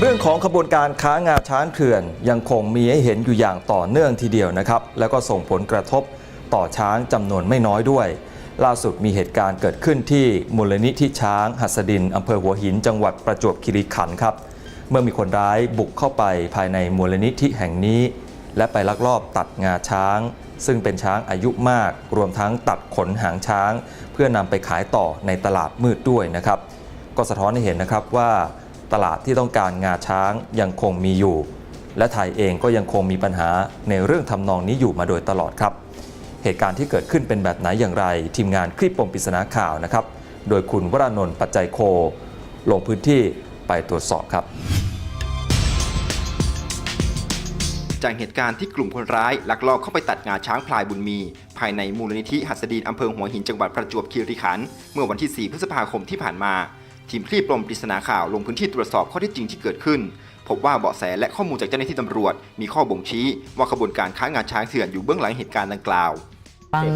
เรื่องของขบวนการค้างาช้างเถื่อนยังคงมีให้เห็นอยู่อย่างต่อเนื่องทีเดียวนะครับ แล้วก็ส่งผลกระทบต่อช้างจำนวนไม่น้อยด้วย ล่าสุดมีเหตุการณ์เกิดขึ้นที่มูลนิธิช้างหัสดินอำเภอหัวหินจังหวัดประจวบคีรีขันธ์ครับ เมื่อมีคนร้ายบุกเข้าไปภายในมูลนิธิแห่งนี้ และไปลักลอบตัดงาช้าง ซึ่งเป็นช้างอายุมาก รวมทั้งตัดขนหางช้าง เพื่อนำไปขายต่อในตลาดมืดด้วยนะครับ ก็สะท้อนให้เห็นนะครับว่า ตลาดที่ต้องการงาช้างยังคงมีอยู่ และไทยเองก็ยังคงมีปัญหาในเรื่องทำนองนี้อยู่มาโดยตลอดครับ เหตุการณ์ที่เกิดขึ้นเป็นแบบไหนอย่างไร ทีมงานคลิปปมปริศนาข่าวนะครับ โดยคุณวรานนท์ปัจจัยโค ลงพื้นที่ไปตรวจสอบครับจากเหตุการณ์ที่กลุ่มคนร้ายลักลอบเข้าไปตัดงาช้างพลายบุญมี ภายในมูลนิธิหัสดีนอำเภอหัวหินจังหวัดประจวบคีรีขันธ์เมื่อวันที่ 4 พฤษภาคมที่ผ่านมา ทีมคลี่ปลมปริศนาข่าวลงพื้นที่ตรวจสอบข้อเท็จจริงที่เกิดขึ้น พบว่าเบาะแสและข้อมูลจากเจ้าหน้าที่ตำรวจ มีข้อบ่งชี้ว่าขบวนการค้างาช้างเถื่อนอยู่เบื้องหลังเหตุการณ์ดังกล่าว บาง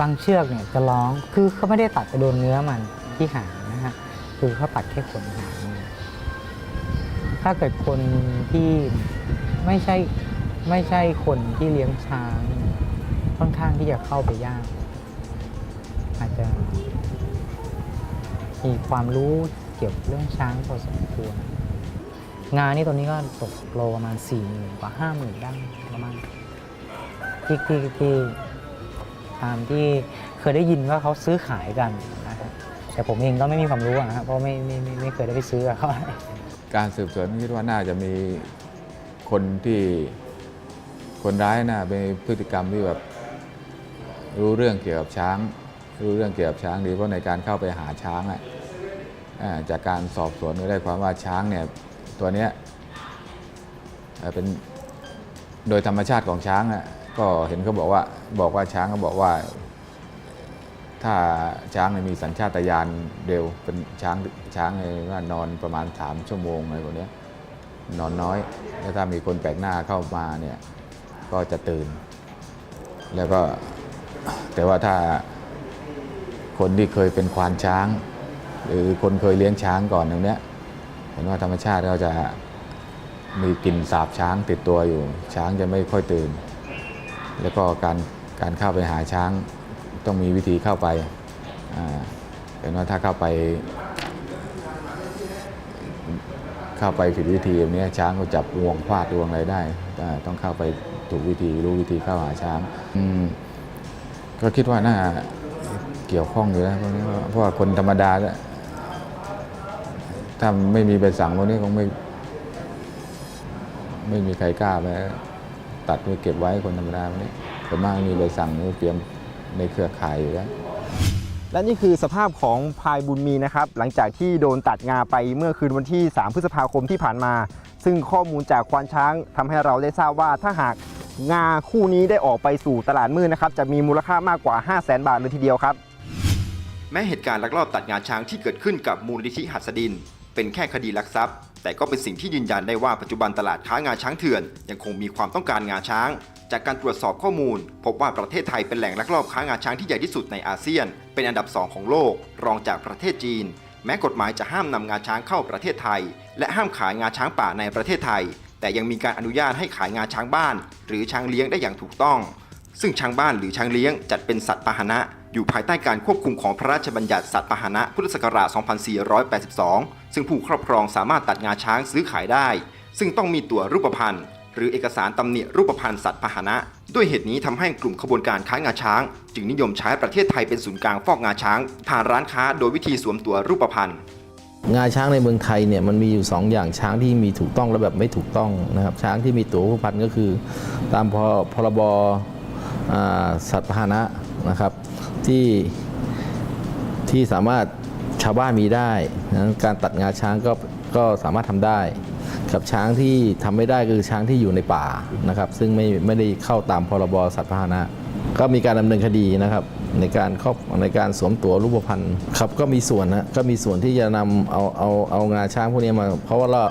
บางเชือกเนี่ยจะร้อง คือเขาไม่ได้ตัดไปโดนเนื้อมันที่หางนะฮะ คือเขาตัดแค่ขนหางมันถ้าเกิดคนที่ไม่ใช่ไม่ใช่คนที่เลี้ยงช้างค่อนข้างที่จะเข้าไปยาก อาจจะมีความรู้ เกี่ยวกับเรื่องช้างพอสมควร งานนี่ตัวนี้ก็ตกโลประมาณสี่หมื่นกว่าห้าหมื่นได้ประมาณที่ที่ที่ตามที่เคยได้ยินว่าเขาซื้อขายกันนะครับแต่ผมเองก็ไม่มีความรู้นะครับเพราะไม่ไม่ไม่ไม่เคยได้ไปซื้อกับเขาการสืบสวนคิดว่าน่าจะมีคนที่คนร้ายน่าเป็นพฤติกรรมที่แบบรู้เรื่องเกี่ยวกับช้าง รู้เรื่องเกี่ยวกับช้างดีเพราะในการเข้าไปหาช้างอะอ่า จากการสอบสวนก็ได้ความว่าช้างเนี่ยตัวนี้เป็นโดยธรรมชาติของช้างอะก็เห็นเขาบอกว่าบอกว่าช้างเขาบอกว่า ถ้าช้างมีสัญชาตญาณเร็วเป็นช้างช้างเนี่ยว่านอนประมาณ 3 ชั่วโมงอะไรพวกนี้นอนน้อย แล้วถ้ามีคนแปลกหน้าเข้ามาเนี่ยก็จะตื่น แล้วก็แต่ว่าถ้าคนที่เคยเป็นควานช้าง หรือคนเคยเลี้ยงช้างก่อนอย่างนี้เห็นว่าธรรมชาติก็จะมีกลิ่นสาบช้างติดตัวอยู่ ช้างจะไม่ค่อยตื่น แล้วก็การการเข้าไปหาช้างต้องมีวิธีเข้าไปเห็นว่าถ้าเข้าไป เข้าไปผิดวิธีแบบนี้ช้างก็จับงวงควาดดวงอะไรได้ ต้องเข้าไปถูกวิธีรู้วิธีเข้าหาช้างก็คิดว่าน่าเกี่ยวข้องอยู่นะเพราะนี้เพราะว่าคนธรรมดาก็ ถ้าไม่มีใบสั่งพวกนี้คงไม่ ไม่มีใครกล้าไปตัดไว้เก็บไว้คนธรรมดาพวกนี้ส่วนมากมีใบสั่งนี่เตรียมในเครือข่ายอยู่แล้วและนี่คือสภาพของพลายบุญมีนะครับ หลังจากที่โดนตัดงาไปเมื่อคืนวันที่ 3 พฤษภาคมที่ผ่านมา ซึ่งข้อมูลจากควานช้างทำให้เราได้ทราบว่าถ้าหากงาคู่นี้ได้ออกไปสู่ตลาดมืดนะครับ จะมีมูลค่ามากกว่า 5 0 0 0 0 0บาทเลยทีเดียวครับ แม้เหตุการณ์ลักลอบตัดงาช้างที่เกิดขึ้นกับมูลนิธิหัสดิน เป็นแค่คดีลักทรัพย์ แต่ก็เป็นสิ่งที่ยืนยันได้ว่าปัจจุบันตลาดค้างาช้างเถื่อน ยังคงมีความต้องการงาช้าง จากการตรวจสอบข้อมูล พบว่าประเทศไทยเป็นแหล่งลักลอบค้างาช้างที่ใหญ่ที่สุดในอาเซียน เป็นอันดับสองของโลก รองจากประเทศจีน แม้กฎหมายจะห้ามนำงาช้างเข้าประเทศไทย และห้ามขายงาช้างป่าในประเทศไทย แต่ยังมีการอนุญาตให้ขายงาช้างบ้าน หรือช้างเลี้ยงได้อย่างถูกต้อง ซึ่งช้างบ้านหรือช้างเลี้ยงจัดเป็นสัตว์พาหนะ อยู่ภายใต้การควบคุมของพระราชบัญญัติสัตว์พาหนะพุทธศักราช 2482 ซึ่งผู้ครอบครองสามารถตัดงาช้างซื้อขายได้ ซึ่งต้องมีตัวรูปพรรณหรือเอกสารตำหนิรูปพรรณสัตว์พาหนะ ด้วยเหตุนี้ทำให้กลุ่มขบวนการค้างาช้าง จึงนิยมใช้ประเทศไทยเป็นศูนย์กลางฟอกงาช้างผ่านร้านค้าโดยวิธีสวมตัวรูปพรรณงาช้างในเมืองไทยเนี่ยมันมีอยู่ 2 อย่างช้างที่มีถูกต้องและแบบไม่ถูกต้องนะครับช้างที่มีตัวผู้พันก็คือ ตามพพรบสัตว์พาหนะนะครับ ที่ที่สามารถชาวบ้านมีได้นะการตัดงาช้างก็ก็สามารถทำได้ กับช้างที่ทำไม่ได้คือช้างที่อยู่ในป่านะครับ ซึ่งไม่ไม่ได้เข้าตามพรบสัตว์พาหนะ ก็มีการดำเนินคดีนะครับ ในการครอบในการสวมตัวรูปพรรณครับก็มีส่วนนะก็มีส่วนที่จะนำเอาเอาเอางาช้างพวกนี้มา เพราะว่าเรา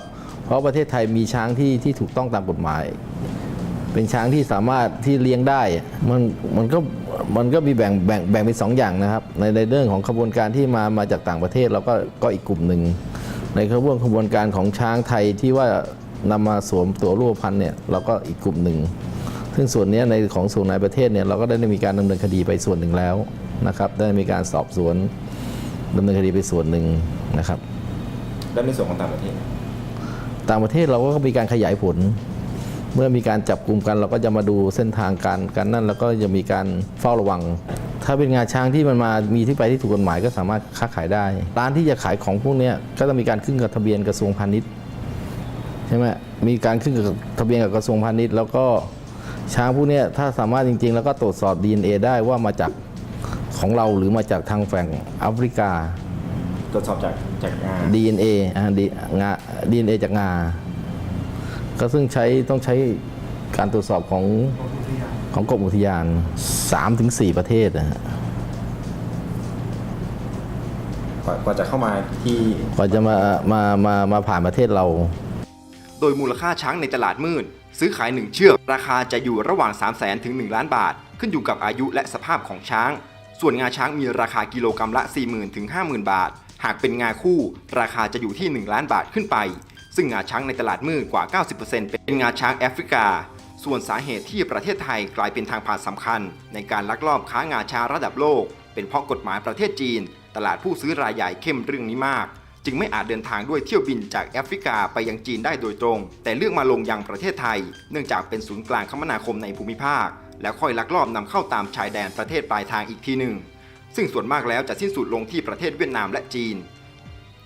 เพราะประเทศไทยมีช้างที่ที่ถูกต้องตามกฎหมาย เป็นช้างที่สามารถที่เลี้ยงได้มันมันก็มันก็มีแบ่งแบ่งแบ่งเป็นสองอย่างนะครับ ในในเรื่องของขบวนการที่มามาจากต่างประเทศเราก็ก็อีกกลุ่มหนึ่งในขบวนขบวนการของช้างไทยที่ว่านำมาสวมตัวรูปพันธุ์เนี่ยเราก็อีกกลุ่มหนึ่งซึ่งส่วนเนี้ยในของส่วนในประเทศเนี่ยเราก็ได้มีการดำเนินคดีไปส่วนหนึ่งแล้วนะครับได้มีการสอบสวนดำเนินคดีไปส่วนหนึ่งนะครับ และในส่วนของต่างประเทศ ต่างประเทศเราก็มีการขยายผล เมื่อมีการจับกลุ่มกัน เราก็จะมาดูเส้นทางการการนั่นแล้วก็จะมีการเฝ้าระวัง ถ้าเป็นงาช้างที่มันมามีที่ไปที่ถูกกฎหมายก็สามารถค้าขายได้ ร้านที่จะขายของพวกเนี้ยก็ต้องมีการขึ้นกับทะเบียนกระทรวงพาณิชย์ใช่ไหมมีการขึ้นกับทะเบียนกับกระทรวงพาณิชย์ แล้วก็ช้างพวกเนี้ยถ้าสามารถจริง ๆ แล้วก็ตรวจสอบ DNA ได้ว่ามาจากของเราหรือมาจากทางแฝั่งแอฟริกา ตรวจสอบจากจากงาน DNA อ่าดีงา DNA จากงา ก็ซึ่งใช้ต้องใช้การตรวจสอบของของกรมอุทยาน3-4ประเทศนะฮะกว่าจะเข้ามาที่กว่าจะมามามามาผ่านประเทศเรา โดยมูลค่าช้างในตลาดมืด ซื้อขาย 1 เชือก ราคาจะอยู่ระหว่าง3 0 0 0 0 0ถึง 1 ล้านบาท ขึ้นอยู่กับอายุและสภาพของช้าง ส่วนงาช้างมีราคากิโลกรรัมละ 40,000ถึง50,000 บาท หากเป็นงาคู่ ราคาจะอยู่ที่ 1 ล้านบาทขึ้นไป ซึ่งงาช้างในตลาดมืดกว่า 90%เป็นงาช้างแอฟริกา ส่วนสาเหตุที่ประเทศไทยกลายเป็นทางผ่านสำคัญ ในการลักลอบค้างาช้างระดับโลก เป็นเพราะกฎหมายประเทศจีน ตลาดผู้ซื้อรายใหญ่เข้มเรื่องนี้มาก จึงไม่อาจเดินทางด้วยเที่ยวบินจากแอฟริกาไปยังจีนได้โดยตรง แต่เลือกมาลงยังประเทศไทย เนื่องจากเป็นศูนย์กลางคมนาคมในภูมิภาค แล้วค่อยลักลอบนำเข้าตามชายแดนประเทศปลายทางอีกทีหนึ่งซึ่งส่วนมากแล้วจะสิ้นสุดลงที่ประเทศเวียดนามและจีน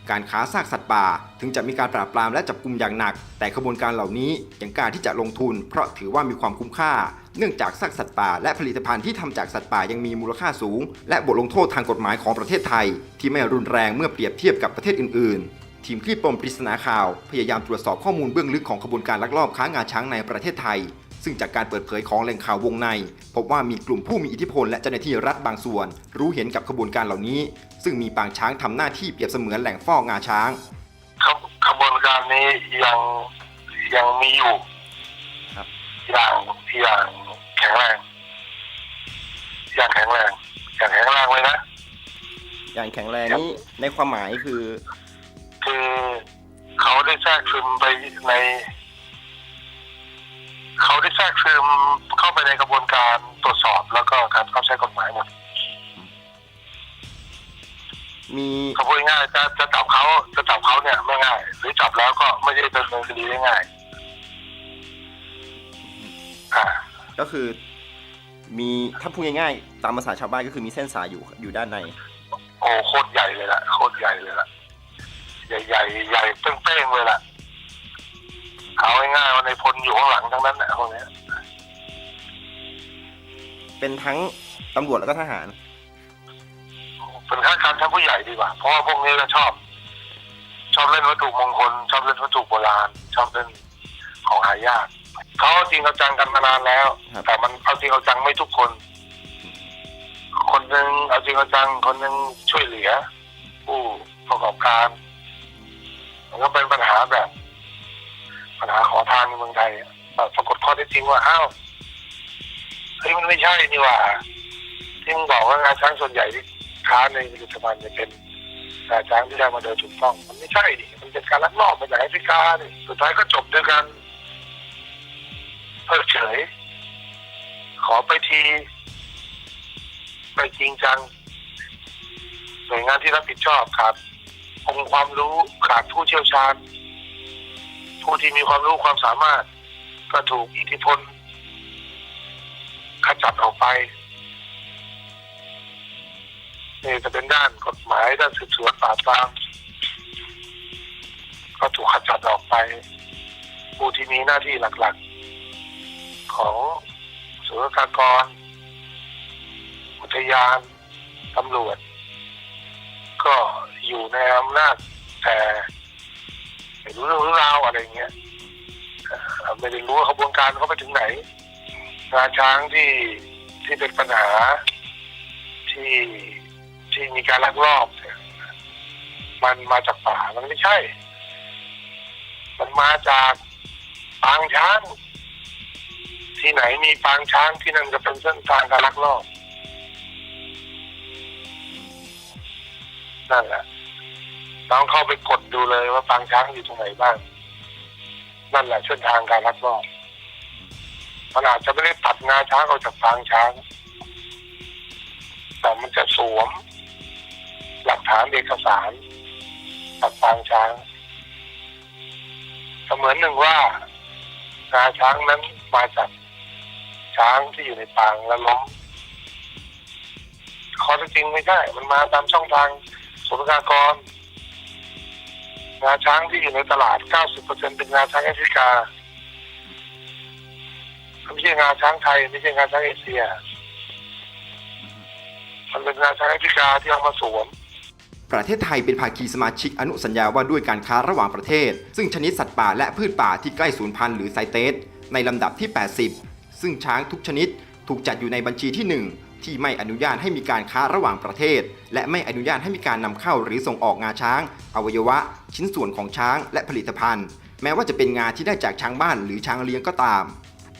การค้าซากสัตว์ป่า ถึงจะมีการปราบปรามและจับกลุ่มอย่างหนัก แต่ขบวนการเหล่านี้ยังกล้าที่จะลงทุน เพราะถือว่ามีความคุ้มค่า เนื่องจากซากสัตว์ป่า และผลิตภัณฑ์ที่ทำจากสัตว์ป่ายังมีมูลค่าสูง และบทลงโทษทางกฎหมายของประเทศไทย ที่ไม่รุนแรงเมื่อเปรียบเทียบกับประเทศอื่นๆ ทีมคลี่ปมปริศนาข่าว พยายามตรวจสอบข้อมูลเบื้องลึกของขบวนการลักลอบค้างาช้างในประเทศไทย ซึ่งจากการเปิดเผยของแหล่งข่าววงใน พบว่ามีกลุ่มผู้มีอิทธิพลและเจ้าหน้าที่รัฐบางส่วน รู้เห็นกับขบวนการเหล่านี้ ซึ่งมีปางช้างทำหน้าที่เปรียบเสมือนแหล่งฟอกงาช้างขบขบวนการนี้ยังยังมีอยู่ครับอย่างอย่างแข็งแรงอย่างแข็งแรงอย่างแข็งแรงเลยนะอย่างแข็งแรงนี้ในความหมายคือ คือเขาได้แทรกซึมไปใน เขาได้แทรกซึมเข้าไปในกระบวนการตรวจสอบแล้วก็การเข้าใช้กฎหมายหมดมีเขาพูดง่ายๆจะจะจับเขาจะจับเขาเนี่ยไม่ง่าย หรือจับแล้วก็ไม่ได้ดำเนินคดีได้ง่ายอ่าก็คือ มีถ้าพูดง่ายๆ ตามภาษาชาวบ้านก็คือมีเส้นสายอยู่อยู่ด้านใน โอ้โคตรใหญ่เลยล่ะโคตรใหญ่เลยล่ะ ใหญ่ใหญ่ใหญ่เป้งๆเลยล่ะ เอาง่ายๆว่าในพลอยู่ข้างหลังทั้งนั้นแหละพวกเนี้ยเป็นทั้งตำรวจแล้วก็ทหาร เป็นข้าราชการชั้นผู้ใหญ่ดีกว่า เพราะว่าพวกนี้ก็ชอบ ชอบเล่นวัตถุมงคล ชอบเล่นวัตถุโบราณ ชอบเล่นของหายากเขาเอาจริงเอาจังกันมานานแล้ว ครับ แต่มันเอาจริงเอาจังไม่ทุกคน คนหนึ่งเอาจริงเอาจัง คนหนึ่งช่วยเหลือ ผู้ประกอบการ มันก็เป็นปัญหาแบบ ปัญหาขอทานในเมืองไทยปรากฏข้อเท็จจริงว่าอ้าวเฮ้ยมันไม่ใช่นี่ว่าที่มึงบอกว่างาช้างส่วนใหญ่ที่ค้าในผลิตภัณฑ์เนี่ยเป็นงาช้างที่ได้มาโดยถูกต้อง มันไม่ใช่ดิมันเป็นการลักลอบมาจากแอฟริกาดิสุดท้ายก็จบด้วยการเพิกเฉย ขอไปที ไปจริงจังหน่วยงานที่รับผิดชอบขาดองค์ความรู้ขาดผู้เชี่ยวชาญ ผู้ที่มีความรู้ความสามารถ ก็ถูกอิทธิพลขจัดออกไปนี่จะเป็นด้านกฎหมายด้านสืบสวนปราบปรามก็ถูกขจัดออกไป ผู้ที่มีหน้าที่หลักๆ ของสุรกากร อุทยานตำรวจ ก็อยู่ในอำนาจแต่ รู้เรื่องรู้ราวอะไรเงี้ยไม่ได้รู้ขบวนการเขาไปถึงไหนงาช้างที่ที่เป็นปัญหาที่ที่มีการลักลอบเนี่ยมันมาจากป่ามันไม่ใช่ มันมาจากปางช้าง ที่ไหนมีปางช้างที่นั่นจะเป็นเส้นทางการลักลอบนั่นแหละ ปลองเข้าไปกดดูเลยว่าปางช้างอยู่ตรงไหนบ้าง นั่นแหละเส้นทางการลักลอบมันอาจจะไม่ได้ตัดงาช้างออกจากปางช้าง แต่มันจะสวม หลักฐานเอกสารตัดปางช้างเสมือนหนึ่งว่างาช้างนั้นมาจากช้างที่อยู่ในปางแล้วล้มข้อเท็จจริงไม่ใช่มันมาตามช่องทางศุลกากร งาช้างที่อยู่ในตลาด 90%เป็นงาช้างแอฟริกาไม่ใช่งาช้างไทยไม่ใช่งาช้างเอเชีย มันเป็นงาช้างแอฟริกาที่เอามาสวมประเทศไทยเป็นภาคีสมาชิกอนุสัญญาว่าด้วยการค้าระหว่างประเทศ ซึ่งชนิดสัตว์ป่าและพืชป่าที่ใกล้สูญพันธุ์หรือไซเตสในลำดับที่ 80 ซึ่งช้างทุกชนิดถูกจัดอยู่ในบัญชีที่ 1 ที่ไม่อนุญาตให้มีการค้าระหว่างประเทศ และไม่อนุญาตให้มีการนำเข้าหรือส่งออกงาช้าง อวัยวะ ชิ้นส่วนของช้างและผลิตภัณฑ์ แม้ว่าจะเป็นงาที่ได้จากช้างบ้านหรือช้างเลี้ยงก็ตาม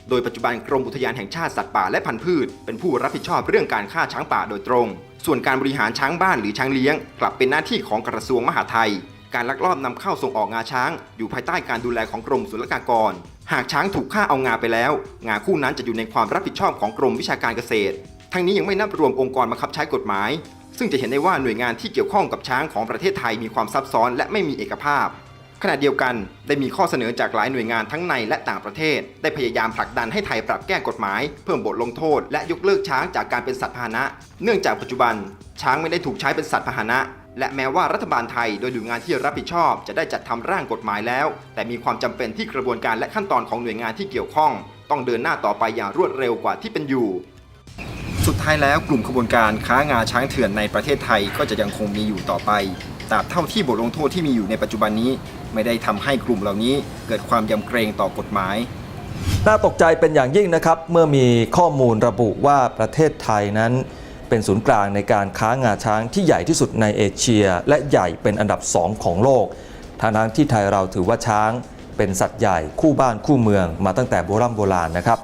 โดยปัจจุบันกรมอุทยานแห่งชาติสัตว์ป่าและพันธุ์พืช เป็นผู้รับผิดชอบเรื่องการฆ่าช้างป่าโดยตรง ส่วนการบริหารช้างบ้านหรือช้างเลี้ยง กลับเป็นหน้าที่ของกระทรวงมหาดไทยการลักลอบนำเข้าส่งออกงาช้าง อยู่ภายใต้การดูแลของกรมศุลกากร หากช้างถูกฆ่าเอางาไปแล้ว งาคู่นั้นจะอยู่ในความรับผิดชอบของกรมวิชาการเกษตร ทั้งนี้ยังไม่นับรวมองค์กรบังคับใช้กฎหมาย ซึ่งจะเห็นได้ว่าหน่วยงานที่เกี่ยวข้องกับช้างของประเทศไทยมีความซับซ้อนและไม่มีเอกภาพ ขณะเดียวกันได้มีข้อเสนอจากหลายหน่วยงานทั้งในและต่างประเทศ ได้พยายามผลักดันให้ไทยปรับแก้กฎหมาย เพิ่มบทลงโทษ และยกเลิกช้างจากการเป็นสัตว์พาหนะ เนื่องจากปัจจุบัน ช้างไม่ได้ถูกใช้เป็นสัตว์พาหนะและแม้ว่ารัฐบาลไทยโดยหน่วยงานที่รับผิดชอบ จะได้จัดทำร่างกฎหมายแล้ว แต่มีความจำเป็นที่กระบวนการและขั้นตอนของหน่วยงานที่เกี่ยวข้อง ต้องเดินหน้าต่อไปอย่างรวดเร็วกว่าที่เป็นอยู่ สุดท้ายแล้วกลุ่มขบวนการค้างาช้างเถื่อนในประเทศไทยก็จะยังคงมีอยู่ต่อไปตราบเท่าที่บทลงโทษที่มีอยู่ในปัจจุบันนี้ ไม่ได้ทำให้กลุ่มเหล่านี้เกิดความยำเกรงต่อกฎหมาย น่าตกใจเป็นอย่างยิ่งนะครับ เมื่อมีข้อมูลระบุว่าประเทศไทยนั้น เป็นศูนย์กลางในการค้างาช้างที่ใหญ่ที่สุดในเอเชีย และใหญ่เป็นอันดับสองของโลกทางนั้นที่ไทยเราถือว่าช้าง เป็นสัตว์ใหญ่คู่บ้านคู่เมืองมาตั้งแต่โบรโบราณนะครับ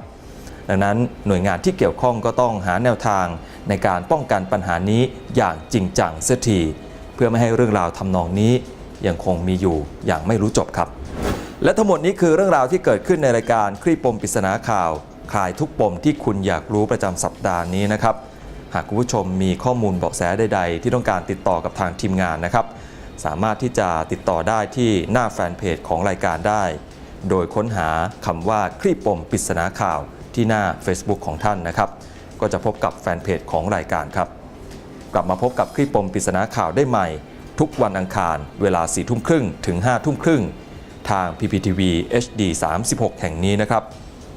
ดังนั้นหน่วยงานที่เกี่ยวข้องก็ต้องหาแนวทางในการป้องกันปัญหานี้อย่างจริงจังเสียทีเพื่อไม่ให้เรื่องราวทำนองนี้ยังคงมีอยู่อย่างไม่รู้จบครับ และทั้งหมดนี้คือเรื่องราวที่เกิดขึ้นในรายการคลี่ปมปริศนาข่าว คลายทุกปมที่คุณอยากรู้ประจำสัปดาห์นี้นะครับ หากคุณผู้ชมมีข้อมูลเบาะแสใด ๆ ที่ต้องการติดต่อกับทางทีมงานนะครับ สามารถที่จะติดต่อได้ที่หน้าแฟนเพจของรายการได้ โดยค้นหาคำว่าคลี่ปมปริศนาข่าว ที่หน้า Facebook ของท่านนะครับ ก็จะพบกับแฟนเพจของรายการครับ กลับมาพบกับคลิปปมปริศนาข่าวได้ใหม่ ทุกวันอังคาร เวลา4ทุ่มครึ่งถึง5ทุ่มครึ่งทาง PPTV HD 36 แห่งนี้นะครับ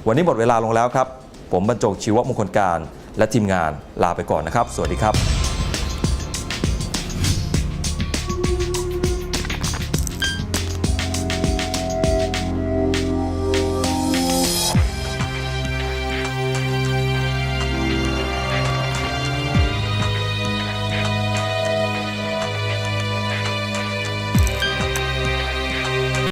วันนี้หมดเวลาลงแล้วครับ ผมบรรจงชีวมงคลการ และทีมงานลาไปก่อนนะครับ สวัสดีครับ